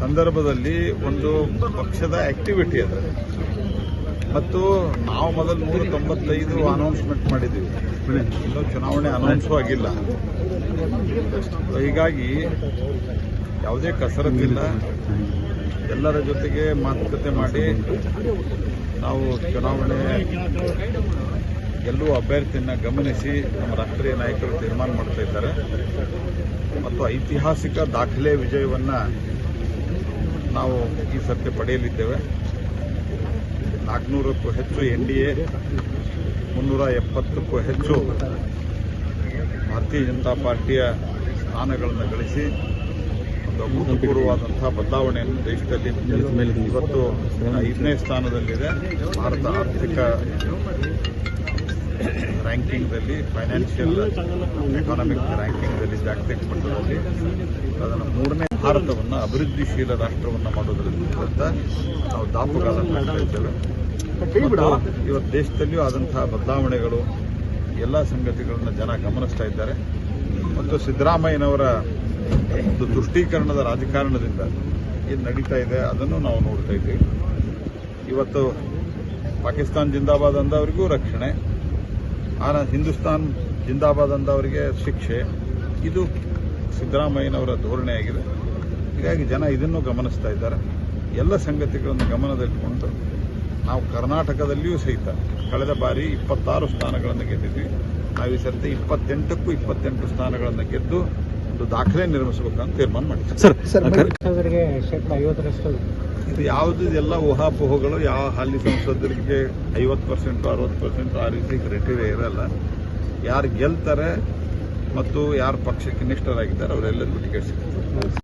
ಸಂದರ್ಭದಲ್ಲಿ ಒಂದು ಪಕ್ಷದ ಆಕ್ಟಿವಿಟಿ ಅದ. ಮತ್ತು ನಾವು ಮೊದಲು ನೂರ ತೊಂಬತ್ತೈದು ಅನೌನ್ಸ್ಮೆಂಟ್ ಮಾಡಿದ್ದೀವಿ ಇನ್ನೂ ಚುನಾವಣೆ ಅನೌನ್ಸ್ ಆಗಿಲ್ಲ. ಹೀಗಾಗಿ ಯಾವುದೇ ಕಸರತ್ತಿಲ್ಲ. ಎಲ್ಲರ ಜೊತೆಗೆ ಮಾತುಕತೆ ಮಾಡಿ ನಾವು ಚುನಾವಣೆ ಗೆಲ್ಲುವ ಅಭ್ಯರ್ಥಿಯನ್ನು ಗಮನಿಸಿ ನಮ್ಮ ರಾಷ್ಟ್ರೀಯ ನಾಯಕರು ತೀರ್ಮಾನ ಮಾಡ್ತಾ ಇದ್ದಾರೆ. ಮತ್ತು ಐತಿಹಾಸಿಕ ದಾಖಲೆ ವಿಜಯವನ್ನು ನಾವು ಈ ಸತ್ಯ ಪಡೆಯಲಿದ್ದೇವೆ. ನಾಲ್ಕುನೂರಕ್ಕೂ ಹೆಚ್ಚು ಎನ್ ಡಿ ಎ ಮುನ್ನೂರ ಎಪ್ಪತ್ತಕ್ಕೂ ಹೆಚ್ಚು ಭಾರತೀಯ ಜನತಾ ಪಾರ್ಟಿಯ ಸ್ಥಾನಗಳನ್ನು ಗಳಿಸಿ ಅಭೂತಪೂರ್ವವಾದಂತಹ ಬದಲಾವಣೆಯನ್ನು ದೇಶದಲ್ಲಿ ಇವತ್ತು ಐದನೇ ಸ್ಥಾನದಲ್ಲಿದೆ. ಭಾರತ ಆರ್ಥಿಕ ರ್ಯಾಂಕಿಂಗ್ದಲ್ಲಿ ಫೈನಾನ್ಷಿಯಲ್ ಎಕಾನಮಿಕ್ ರ್ಯಾಂಕಿಂಗ್ದಲ್ಲಿ ಜಾಗತಿಕ ಮಟ್ಟದಲ್ಲಿ ಅದನ್ನು ಮೂರನೇ ಭಾರತವನ್ನು ಅಭಿವೃದ್ಧಿಶೀಲ ರಾಷ್ಟ್ರವನ್ನು ಮಾಡೋದ್ರಿಂದ ನಾವು ಹಾಕ್ತಾ ಇದ್ದೇವೆ. ಇವತ್ತು ದೇಶದಲ್ಲಿಯೂ ಆದಂತಹ ಬದಲಾವಣೆಗಳು, ಎಲ್ಲ ಸಂಗತಿಗಳನ್ನು ಜನ ಗಮನಿಸ್ತಾ ಇದ್ದಾರೆ. ಮತ್ತು ಸಿದ್ದರಾಮಯ್ಯನವರ ಒಂದು ತುಷ್ಟೀಕರಣದ ರಾಜಕಾರಣದಿಂದ ಏನು ನಡೀತಾ ಇದೆ ಅದನ್ನು ನಾವು ನೋಡ್ತಾ ಇದ್ದೀವಿ. ಇವತ್ತು ಪಾಕಿಸ್ತಾನ್ ಜಿಂದಾಬಾದ್ ಅಂದವರಿಗೂ ರಕ್ಷಣೆ, ಆನ ಹಿಂದೂಸ್ತಾನ್ ಜಿಂದಾಬಾದ್ ಅಂದವರಿಗೆ ಶಿಕ್ಷೆ, ಇದು ಸಿದ್ದರಾಮಯ್ಯನವರ ಧೋರಣೆಯಾಗಿದೆ. ಹೀಗಾಗಿ ಜನ ಇದನ್ನು ಗಮನಿಸ್ತಾ ಇದ್ದಾರೆ. ಎಲ್ಲ ಸಂಗತಿಗಳನ್ನು ಗಮನದಲ್ಲಿಟ್ಟುಕೊಂಡು ನಾವು ಕರ್ನಾಟಕದಲ್ಲಿಯೂ ಸಹಿತ ಕಳೆದ ಬಾರಿ ಇಪ್ಪತ್ತಾರು ಸ್ಥಾನಗಳನ್ನು ಗೆದ್ದಿದ್ವಿ. ನಾವು ಈ ಸರ್ತಿ ಇಪ್ಪತ್ತೆಂಟಕ್ಕೂ ಇಪ್ಪತ್ತೆಂಟು ಸ್ಥಾನಗಳನ್ನು ಗೆದ್ದು ಒಂದು ದಾಖಲೆ ಅಂತ ತೀರ್ಮಾನ ಮಾಡಿದ್ವಿ ಸರ್ ಶೇಕಡ ಐವತ್ತರಷ್ಟು ಇದು ಯಾವುದು ಎಲ್ಲ ಊಹಾಪೋಹಗಳು ಯಾವ ಹಾಲಿ ಸಂಸದರಿಗೆ ಐವತ್ತು ಪರ್ಸೆಂಟ್ ಅರವತ್ತು ಪರ್ಸೆಂಟ್ ಆ ರೀತಿ ಕ್ರೈಟೀರಿಯಾ ಇರಲ್ಲ. ಯಾರು ಗೆಲ್ತಾರೆ ಮತ್ತು ಯಾರು ಪಕ್ಷಕ್ಕೆ ನಿಷ್ಠರಾಗಿದ್ದಾರೆ ಅವರೆಲ್ಲರಿಗೂ ಟಿಕೆಟ್ ಸಿಗ್ತದೆ.